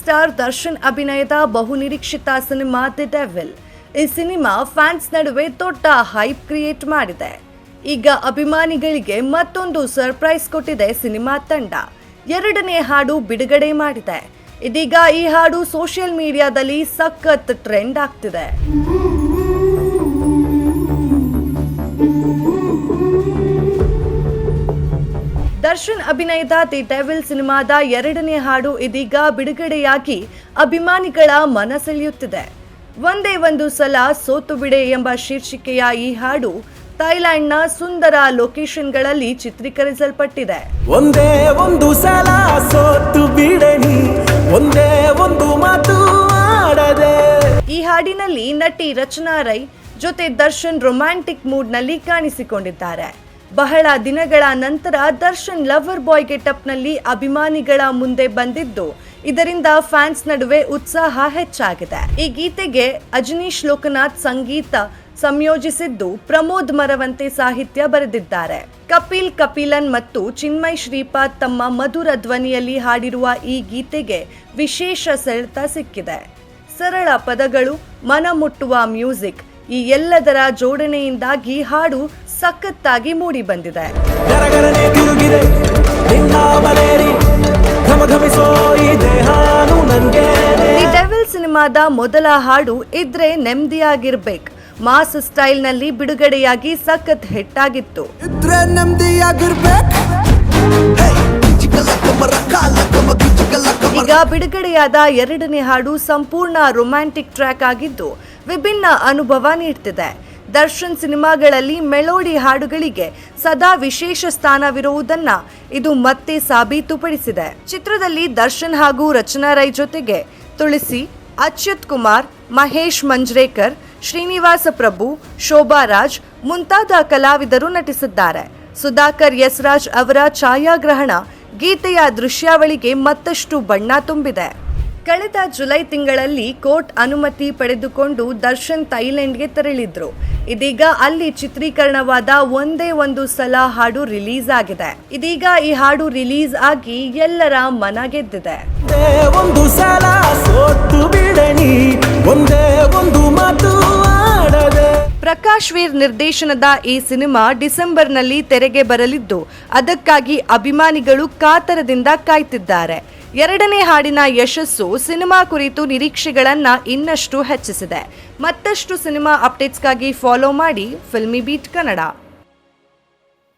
Star Darshan ಅಭಿನಯದ ಬಹುನಿರೀಕ್ಷಿತ cinema the devil. ಈ ಸಿನಿಮಾ ಫ್ಯಾನ್ಸ್ ನಡುವೆ ದೊಡ್ಡ ಹೈಪ್ ಕ್ರಿಯೇಟ್ ಮಾಡಿದೆ. ಈಗ ಅಭಿಮಾನಿಗಳಿಗೆ ಮತ್ತೊಂದು ಸರ್ಪ್ರೈಸ್ ಕೊಟ್ಟಿದೆ ಸಿನಿಮಾ ತಂಡ. ಎರಡನೇ ಹಾಡು ಬಿಡುಗಡೆ ಮಾಡಿದೆ. ಇದೀಗ ಈ ಹಾಡು ಸೋಷಿಯಲ್ ಮೀಡಿಯಾದಲ್ಲಿ ಸಖತ್ ಟ್ರೆಂಡ್ ಆಗ್ತಿದೆ. ದರ್ಶನ್ ಅಭಿನಯದ ದಿ ಡೆವಿಲ್ ಸಿನಿಮಾದ ಎರಡನೇ ಹಾಡು ಇದೀಗ ಬಿಡುಗಡೆಯಾಗಿ ಅಭಿಮಾನಿಗಳ ಮನ ಸೆಳೆಯುತ್ತಿದೆ ಒಂದೇ ಒಂದು ಸಲ ಸೋತು ಬಿಡೆ ಎಂಬ ಶೀರ್ಷಿಕೆಯ ಈ ಹಾಡು ಥೈಲ್ಯಾಂಡ್ನ ಸುಂದರ ಲೊಕೇಶನ್ಗಳಲ್ಲಿ ಚಿತ್ರೀಕರಿಸಲ್ಪಟ್ಟಿದೆ. ಒಂದೇ ಒಂದು ಸಲ ಸೋತು ಒಂದೇ ಒಂದು ಮಾತು ಆಡದೆ. ಈ ಹಾಡಿನಲ್ಲಿ ನಟಿ ರಚನಾ ರೈ ಜೊತೆ ದರ್ಶನ್ ರೊಮ್ಯಾಂಟಿಕ್ ಮೂಡ್ನಲ್ಲಿ ಕಾಣಿಸಿಕೊಂಡಿದ್ದಾರೆ. ಬಹಳ ದಿನಗಳ ನಂತರ ದರ್ಶನ್ ಲವರ್ ಬಾಯ್ ಗೆಟಪ್ನಲ್ಲಿ ಅಭಿಮಾನಿಗಳ ಮುಂದೆ ಬಂದಿದ್ದು, ಇದರಿಂದ ಫ್ಯಾನ್ಸ್ ನಡುವೆ ಉತ್ಸಾಹ ಹೆಚ್ಚಾಗಿದೆ. ಈ ಗೀತೆಗೆ ಅಜನೀಶ್ ಲೋಕನಾಥ್ ಸಂಗೀತ ಸಂಯೋಜಿಸಿದ್ದು, ಪ್ರಮೋದ್ ಮರವಂತೆ ಸಾಹಿತ್ಯ ಬರೆದಿದ್ದಾರೆ. ಕಪಿಲ್ ಕಪಿಲನ್ ಮತ್ತು ಚಿನ್ಮಯ್ ಶ್ರೀಪಾದ್ ತಮ್ಮ ಮಧುರ ಧ್ವನಿಯಲ್ಲಿ ಹಾಡಿರುವ ಈ ಗೀತೆಗೆ ವಿಶೇಷ ಸೆಳೆತ ಸಿಕ್ಕಿದೆ. ಸರಳ ಪದಗಳು, ಮನ ಮುಟ್ಟುವ ಮ್ಯೂಸಿಕ್, ಈ ಎಲ್ಲದರ ಜೋಡಣೆಯಿಂದಾಗಿ ಹಾಡು ಸಖತ್ತಾಗಿ ಮೂಡಿ ಬಂದಿದೆ ದಿ ಡೆವಿಲ್ ಸಿನಿಮಾದ ಮೊದಲ ಹಾಡು ಇದ್ರೆ ನೆಮ್ಮದಿಯಾಗಿರ್ಬೇಕು. ಮಾಸ್ ಸ್ಟೈಲ್ನಲ್ಲಿ ಬಿಡುಗಡೆಯಾಗಿ ಸಖತ್ ಹಿಟ್ ಆಗಿತ್ತು ಈಗ ಬಿಡುಗಡೆಯಾದ ಎರಡನೇ ಹಾಡು ಸಂಪೂರ್ಣ ರೊಮ್ಯಾಂಟಿಕ್ ಟ್ರ್ಯಾಕ್ ಆಗಿದ್ದು ವಿಭಿನ್ನ ಅನುಭವ ನೀಡ್ತಿದೆ. ದರ್ಶನ್ ಸಿನಿಮಾಗಳಲ್ಲಿ ಮೆಲೋಡಿ ಹಾಡುಗಳಿಗೆ ಸದಾ ವಿಶೇಷ ಸ್ಥಾನವಿರುವುದನ್ನ ಇದು ಮತ್ತೆ ಸಾಬೀತುಪಡಿಸಿದೆ. ಚಿತ್ರದಲ್ಲಿ ದರ್ಶನ್ ಹಾಗೂ ರಚನಾ ರೈ ಜೊತೆಗೆ ತುಳಸಿ, ಅಚ್ಯುತ್ ಕುಮಾರ್, ಮಹೇಶ್ ಮಂಜ್ರೇಕರ್, ಶ್ರೀನಿವಾಸ ಪ್ರಭು, ಶೋಭಾ ರಾಜ್ ಮುಂತಾದ ಕಲಾವಿದರು ನಟಿಸಿದ್ದಾರೆ. ಸುಧಾಕರ್ ಯಸ್ರಾಜ್ ಅವರ ಛಾಯಾಗ್ರಹಣ ಗೀತೆಯ ದೃಶ್ಯಾವಳಿಗೆ ಮತ್ತಷ್ಟು ಬಣ್ಣ ತುಂಬಿದೆ. ಕಳೆದ ಜುಲೈ ತಿಂಗಳಲ್ಲಿ ಕೋರ್ಟ್ ಅನುಮತಿ ಪಡೆದುಕೊಂಡು ದರ್ಶನ್ ಥೈಲ್ಯಾಂಡ್ಗೆ ತೆರಳಿದ್ರು. ಇದೀಗ ಅಲ್ಲಿ ಚಿತ್ರೀಕರಣವಾದ ಒಂದೇ ಒಂದು ಸಲ ಹಾಡು ರಿಲೀಸ್ ಆಗಿದೆ. ಇದೀಗ ಈ ಹಾಡು ರಿಲೀಸ್ ಆಗಿ ಎಲ್ಲರ ಮನ ಗೆದ್ದಿದೆ. ಒಂದೇ ಸಲ ಸೋತು ಬಿಡಣಿ ಪ್ರಕಾಶ್ ವೀರ್ ನಿರ್ದೇಶನದ ಈ ಸಿನಿಮಾ ಡಿಸೆಂಬರ್ನಲ್ಲಿ ತೆರೆಗೆ ಬರಲಿದ್ದು, ಅದಕ್ಕಾಗಿ ಅಭಿಮಾನಿಗಳು ಕಾತರದಿಂದ ಕಾಯ್ತಿದ್ದಾರೆ. ಎರಡನೇ ಹಾಡಿನ ಯಶಸ್ಸು ಸಿನಿಮಾ ಕುರಿತು ನಿರೀಕ್ಷೆಗಳನ್ನ ಇನ್ನಷ್ಟು ಹೆಚ್ಚಿಸಿದೆ. ಮತ್ತಷ್ಟು ಸಿನಿಮಾ ಅಪ್ಡೇಟ್ಸ್ಗಾಗಿ ಫಾಲೋ ಮಾಡಿ ಫಿಲ್ಮಿ ಬೀಟ್ ಕನ್ನಡ.